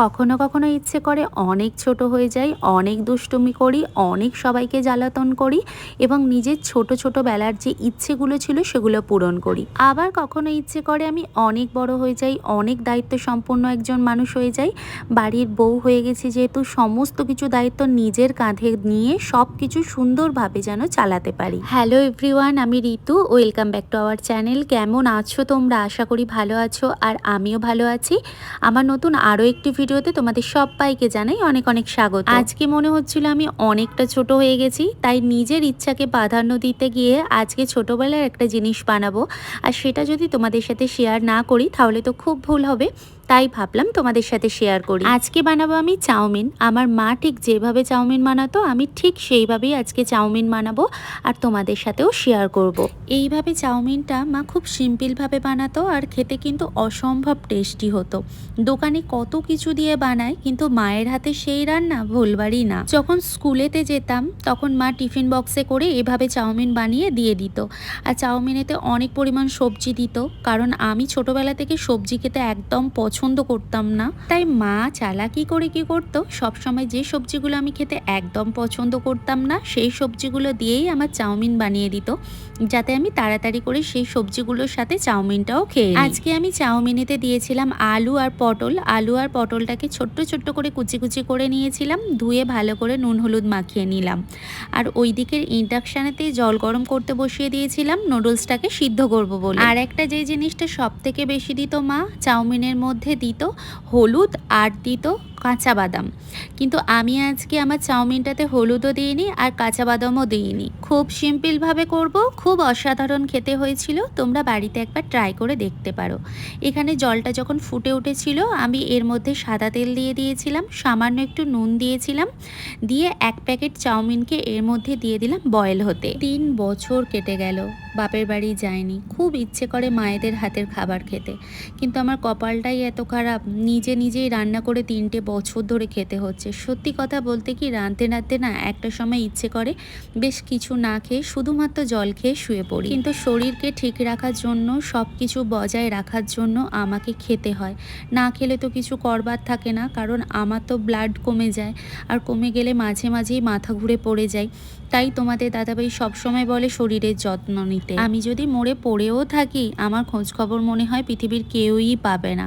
কখনো কখনো ইচ্ছে করে অনেক ছোট হয়ে যাই, অনেক দুষ্টুমি করি, অনেক সবাইকে জ্বালাতন করি এবং নিজের ছোট ছোট বেলার যে ইচ্ছেগুলো ছিল সেগুলো পূরণ করি। আবার কখনো ইচ্ছে করে আমি অনেক বড় হয়ে যাই, অনেক দায়িত্ব সম্পন্ন একজন মানুষ হয়ে যাই, বাড়ির বউ হয়ে গেছি যেহেতু সমস্ত কিছু দায়িত্ব নিজের কাঁধে নিয়ে সব কিছু সুন্দরভাবে যেন চালাতে পারি। হ্যালো এভরিওয়ান, আমি Ritu, welcome back to our channel. কেমন আছো তোমরা? আশা করি ভালো আছো আর আমিও ভালো আছি। আমার নতুন আরও একটি ভিডিওতে তোমাদের সবাইকে জানাই অনেক অনেক স্বাগত। আজকে মনে হচ্ছিল আমি অনেকটা ছোট হয়ে গেছি, তাই নিজের ইচ্ছাকে প্রাধান্য দিতে গিয়ে আজকে ছোটবেলার একটা জিনিস বানাবো। আর সেটা যদি তোমাদের সাথে শেয়ার না করি, তাহলে তো খুব ভুল হবে। তাই ভাবলাম তোমাদের সাথে শেয়ার করি। আজকে বানাবো আমি চাউমিন। আমার মা ঠিক যেভাবে চাউমিন বানাতো, আমি ঠিক সেইভাবেই আজকে চাউমিন বানাবো আর তোমাদের সাথেও শেয়ার করব। এইভাবে চাউমিনটা মা খুব সিম্পলভাবে বানাতো আর খেতে কিন্তু অসম্ভব টেস্টি হতো। দোকানে কত কিছু দিয়ে বানায়, কিন্তু মায়ের হাতে সেই রান্না ভুলবারই না। যখন স্কুলেতে যেতাম, তখন মা টিফিন বক্সে করে এভাবে চাউমিন বানিয়ে দিয়ে দিত। আর চাউমিনেতে অনেক পরিমাণ সবজি দিত, কারণ আমি ছোটবেলা থেকে সবজি খেতে একদম পছন্দ করতাম না। তাই মা চালাকি করে কি করতো? সবসময় যে সবজিগুলো আমি খেতে একদম পছন্দ করতাম না, সেই সবজিগুলো দিয়েই আমার চাউমিন বানিয়ে দিত। যাতে আমি তাড়াতাড়ি করে সেই সবজিগুলোর সাথে চাউমিনটাও খেয়ে আজকে আমি চাউমিনেতে দিয়েছিলাম আলু আর পটল। আলু আর পটলটাকে ছোট্ট ছোট্ট করে কুচি কুচি করে নিয়েছিলাম। ধুয়ে ভালো করে নুন হলুদ মাখিয়ে নিলাম। আর ওই দিকের ইন্ডাকশানেতে জল গরম করতে বসিয়ে দিয়েছিলাম। নুডলসটাকে সিদ্ধ করব বলে। আর একটা যে জিনিসটা সব থেকে বেশি দিত মা, চাউমিনের মধ্যে দিত হলুদ আর দিত কাঁচা বাদাম কিন্তু আমি আজকে আমার চাউমিনটাতে হলুদও দিইনি আর কাঁচা বাদামও দিইনি। খুব সিম্পলভাবে করব, খুব অসাধারণ খেতে হয়েছিল। তোমরা বাড়িতে একবার ট্রাই করে দেখতে পারো। এখানে জলটা যখন ফুটে উঠেছিল, আমি এর মধ্যে সাদা তেল দিয়ে দিয়েছিলাম, সামান্য একটু নুন দিয়েছিলাম, দিয়ে এক প্যাকেট চাউমিনকে এর মধ্যে দিয়ে দিলাম বয়েল হতে। তিন বছর কেটে গেল, বাপের বাড়ি যায়নি। খুব ইচ্ছে করে মায়েদের হাতের খাবার খেতে। কিন্তু আমার কপালটাই এত খারাপ, নিজে নিজেই রান্না করে তিনটে বছর ধরে খেতে হচ্ছে। সত্যি কথা বলতে কি রাঁধতে রাঁধতে না একটা সময় ইচ্ছে করে বেশ কিছু না খেয়ে শুধুমাত্র জল খেয়ে শুয়ে পড়ি। কিন্তু শরীরকে ঠিক রাখার জন্য সব কিছু বজায় রাখার জন্য আমাকে খেতে হয়। না খেলে তো কিছু করবার থাকে না, কারণ আমার তো ব্লাড কমে যায় আর কমে গেলে মাঝে মাঝেই মাথা ঘুরে পড়ে যায়। তাই তোমাদের দাদাভাই সবসময় বলে শরীরের যত্ন নিতে। আমি যদি মরে পড়েও থাকি, আমার খোঁজ খবর মনে হয় পৃথিবীর কেউই পাবে না।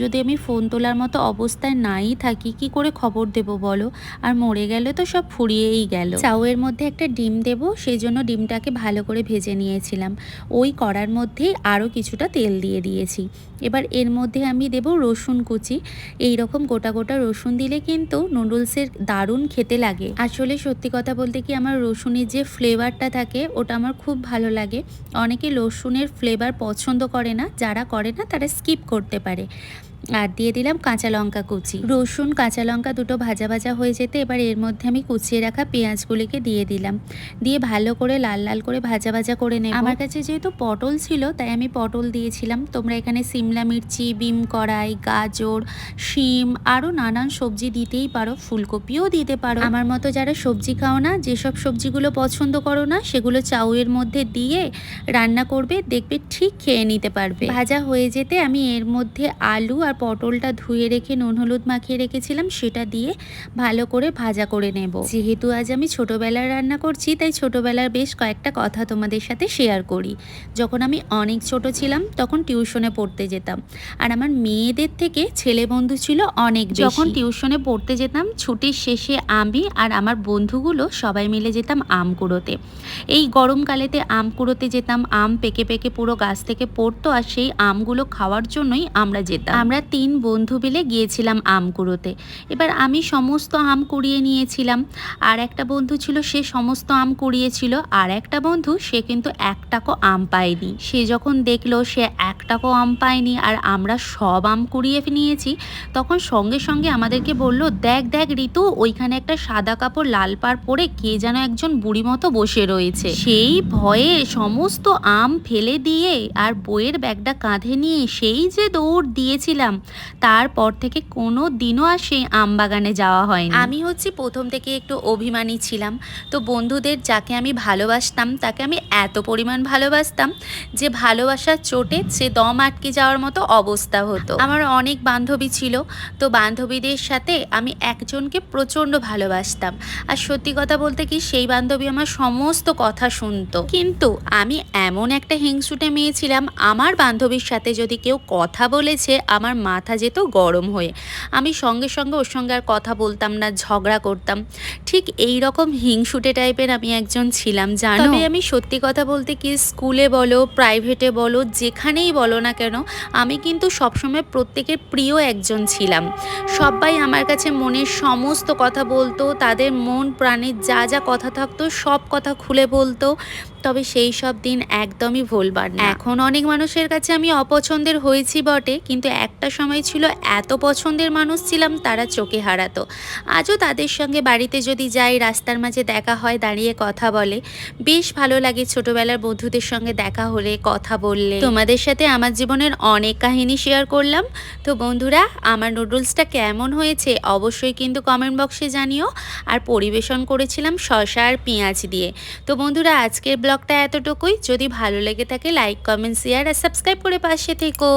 যদি আমি ফোন তোলার মতো অবস্থায় নাই থাকি কি করে খবর দেব বলো? আর মরে গেলে তো সব ফুরিয়েই গেল। চাউয়ের মধ্যে একটা ডিম দেব সেই জন্য ডিমটাকে ভালো করে ভেজে নিয়েছিলাম। ওই কড়ার মধ্যেই আরও কিছুটা তেল দিয়ে দিয়েছি। এবার এর মধ্যে আমি দেব রসুন কুচি। এই রকম গোটা গোটা রসুন দিলে কিন্তু নুডলসের দারুণ খেতে লাগে। আসলে সত্যি কথা বলতে কি আমার রসুনের যে ফ্লেভারটা থাকে, ওটা আমার খুব ভালো লাগে। অনেকে রসুনের ফ্লেভার পছন্দ করে না, যারা করে না তারা স্কিপ করতে পারে। আর দিয়ে দিলাম কাঁচা লঙ্কা কুচি। রসুন কাঁচা লঙ্কা দুটো ভাজা ভাজা হয়ে যেতে এবার এর মধ্যে আমি কুচিয়ে রাখা পেঁয়াজগুলিকে দিয়ে দিলাম। দিয়ে ভালো করে লাল লাল করে ভাজা ভাজা করে নেব। আমার কাছে যেহেতু পটল ছিল তাই আমি পটল দিয়েছিলাম। তোমরা এখানে সিমলা মির্চি বিম কড়াই গাজর শিম আরও নানান সবজি দিতেই পারো ফুলকপিও দিতে পারো। আমার মতো যারা সবজি খাও না যেসব সবজিগুলো পছন্দ করো না সেগুলো চাউয়ের মধ্যে দিয়ে রান্না করবে দেখবে ঠিক খেয়ে নিতে পারবে। ভাজা হয়ে যেতে আমি এর মধ্যে আলু আর পটলটা ধুয়ে রেখে নুন হলুদ মাখিয়ে রেখেছিলাম সেটা দিয়ে ভালো করে ভাজা করে নেব। যেহেতু আজ আমি ছোটোবেলার রান্না করছি তাই ছোটোবেলার বেশ কয়েকটা কথা তোমাদের সাথে শেয়ার করি। যখন আমি অনেক ছোট ছিলাম তখন টিউশনে পড়তে যেতাম। আর আমার মেয়েদের থেকে ছেলে বন্ধু ছিল অনেক যখন টিউশনে পড়তে যেতাম ছুটির শেষে আমি আর আমার বন্ধুগুলো সবাই মিলে যেতাম আম কুড়োতে। এই গরমকালেতে আম কুড়োতে যেতাম আম পেকে পেকে পুরো গাছ থেকে পড়তো আর সেই আমগুলো খাওয়ার জন্যই আমরা যেতাম। আমরা তিন বন্ধু মিলে গিয়েছিলাম আম কুড়োতে। এবার আমি সমস্ত আম কুড়িয়ে নিয়েছিলাম। আর একটা বন্ধু ছিল, সে সমস্ত আম কুড়িয়েছিল। আর একটা বন্ধু, সে কিন্তু একটাকও আম পায়নি। সে যখন দেখল, সে একটাকো আম পায়নি আর আমরা সব আম কুড়িয়ে নিয়েছি, তখন সঙ্গে সঙ্গে আমাদেরকে বলল, দেখ দেখ, ঋতু, ওইখানে একটা সাদা কাপড় লাল পাড় পরে কে যেন একজন বুড়ি মতো বসে রয়েছে। সেই ভয়ে সমস্ত আম ফেলে দিয়ে আর বইয়ের ব্যাগটা কাঁধে নিয়ে সেই যে দৌড় দিয়েছিলাম ছিলাম তারপর থেকে কোনো দিনও আর সেই আম বাগানে যাওয়া হয়নি। আমি হচ্ছে প্রথম থেকে একটু অভিমানী ছিলাম। তো বন্ধুদের যাকে আমি ভালোবাসতাম, তাকে আমি এত পরিমাণ ভালোবাসতাম যে ভালোবাসার চোটে সে দম আটকে যাওয়ার মতো অবস্থা হতো। আমার অনেক বান্ধবী ছিল, তো বান্ধবীদের সাথে আমি একজনকে প্রচণ্ড ভালোবাসতাম। আর সত্যি কথা বলতে কি, সেই বান্ধবী আমার সমস্ত কথা শুনতো। কিন্তু আমি এমন একটা হিংসুটে মেয়ে ছিলাম, আমার বান্ধবীর সাথে যদি কেউ কথা বলেছে, আমার মাথা যেত গরম হয়ে। আমি সঙ্গে সঙ্গে ওর সঙ্গে আর কথা বলতাম না ঝগড়া করতাম। ঠিক এই রকম হিংসুটে টাইপের আমি একজন ছিলাম জানো? আমি সত্যি কথা বলতে কি স্কুলে বলো প্রাইভেটে বলো যেখানেই বলো না কেন আমি কিন্তু সবসময় প্রত্যেকের প্রিয় একজন ছিলাম। সবাই আমার কাছে মনের সমস্ত কথা বলতো তাদের মন প্রাণে যা যা কথা থাকতো সব কথা খুলে বলতো। তবে সেই সব দিন একদমই ভুলবার না। এখন অনেক মানুষের কাছে আমি অপছন্দের হয়েছি বটে, কিন্তু একটা সময় ছিল এত পছন্দের মানুষ ছিলাম তারা চোখে হারাতো। আজও তাদের সঙ্গে বাড়িতে যদি যাই, রাস্তার মাঝে দেখা হয়, দাঁড়িয়ে কথা বলে। বেশ ভালো লাগে ছোটবেলার বন্ধুদের সঙ্গে দেখা হলে কথা বললে। তোমাদের সাথে আমার জীবনের অনেক কাহিনী শেয়ার করলাম। তো বন্ধুরা, আমার নুডলসটা কেমন হয়েছে অবশ্যই কিন্তু কমেন্ট বক্সে জানিও। আর পরিবেশন করেছিলাম শসা আর পেঁয়াজ দিয়ে। তো বন্ধুরা, আজকের ব্লগটা এতটুকুই। যদি ভালো লেগে থাকে লাইক কমেন্ট শেয়ার আর সাবস্ক্রাইব করে পাশে থেকো।